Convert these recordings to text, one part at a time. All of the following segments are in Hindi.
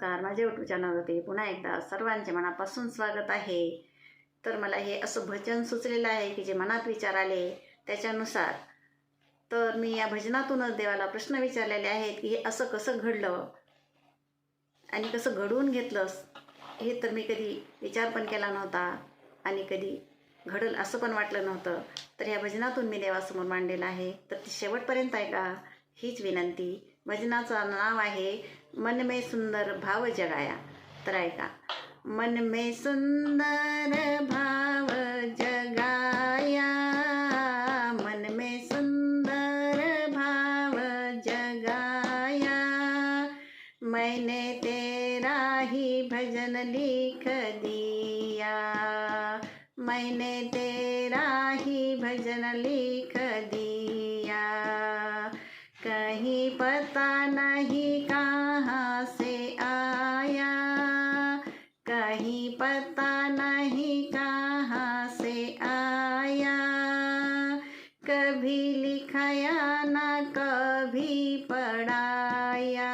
नमस्कार. माझ्या यूट्यूब चॅनलवरती पुन्हा एकदा सर्वांचे मनापासून स्वागत आहे. तर मला हे असं भजन सुचलेलं आहे की जे मनात विचार आले त्याच्यानुसार. तर मी या भजनातूनच देवाला प्रश्न विचारलेले आहेत की हे असं कसं घडलं? आणि कसं घडवून घेतलंस हे तर मी कधी विचार पण केला नव्हता आणि कधी घडल असं पण वाटलं नव्हतं. तर या भजनातून मी देवासमोर मांडलेलं आहे. तर ती शेवटपर्यंत ऐका. हीच विनंती. भजनाचं नाव आहे मन में सुंदर भाव जगाया तर का मन में सुंदर भाव जगाया, मन में सुंदर भाव जगाया। मैंने तेरा ही भजन लिख दिया, मैंने तेरा ही भजन लिख दिया। कहीं पता नहीं कहाँ से आया। कहीं पता नहीं कहाँ से आया। कभी लिखाया ना, कभी पढ़ाया।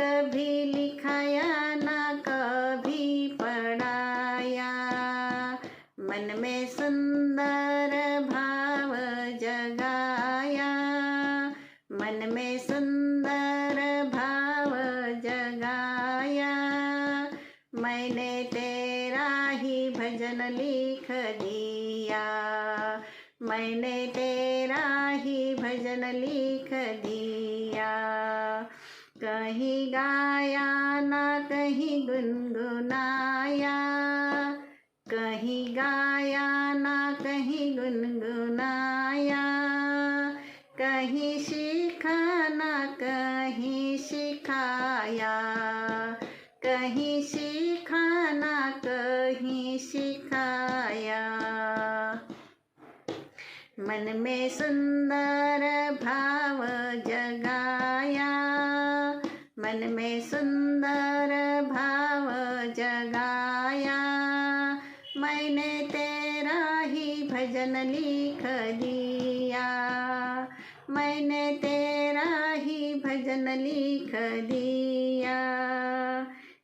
कभी लिखाया ना, कभी पढ़ाया। मन में सुंदर भाव जगाया। मन में सुंदर भाव जगाया। मैंने तेरा ही भजन लिख दिया। मैंने तेरा ही भजन लिख दिया। कहीं गाया ना, कहीं गुनगुनाया। कहीं गाया ना, कहीं गुनगुनाया। कहीं सीखा ना कहीं सिखाया कहीं सीखा ना कहीं सिखाया मन में सुंदर भाव जगाया। मन में सुंदर भाव जगाया। मैंने तेरा ही भजन लिख दिया। मैंने तेरा ही भजन लिख दिया।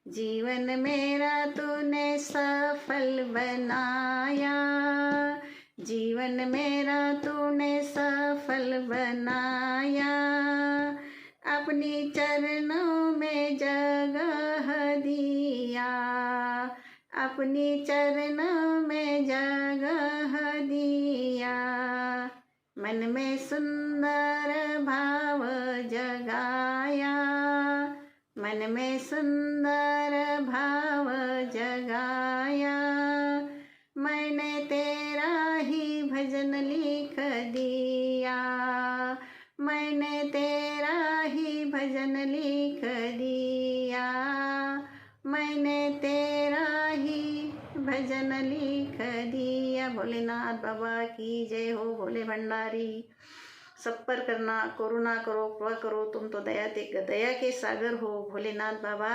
जीवन मेरा तूने सफल बनाया। जीवन मेरा तूने सफल बनाया। अपनी चरणों में जगह दिया। अपनी चरणों में जगह दिया। मन में सुंदर भाव जगाया। मन में सुंदर भाव जगाया। मैंने तेरा ही भजन लिख दिया। मैंने तेरा ही भजन लिख दिया। मैंने तेरा भजन लिख दिया भोलेनाथ बाबा की जय हो भोले भंडारी। सब पर करना करुणा करो कृपा करो तुम तो दया ते दया के सागर हो भोलेनाथ बाबा।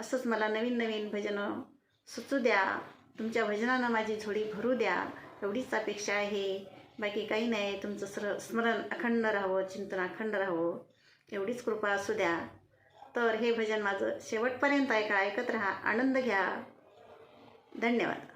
असंच मला नवीन नवीन भजनं सुचू द्या तुमच्या भजनानं माझी झोडी भरू द्या एवढीच अपेक्षा आहे. बाकी काही नाही तुमचं स्र स्मरण अखंड राहावं चिंतन अखंड राहावं एवढीच कृपा असू द्या. तर हे भजन माझं शेवटपर्यंत ऐका ऐकत राहा आनंद घ्या. धन्यवाद.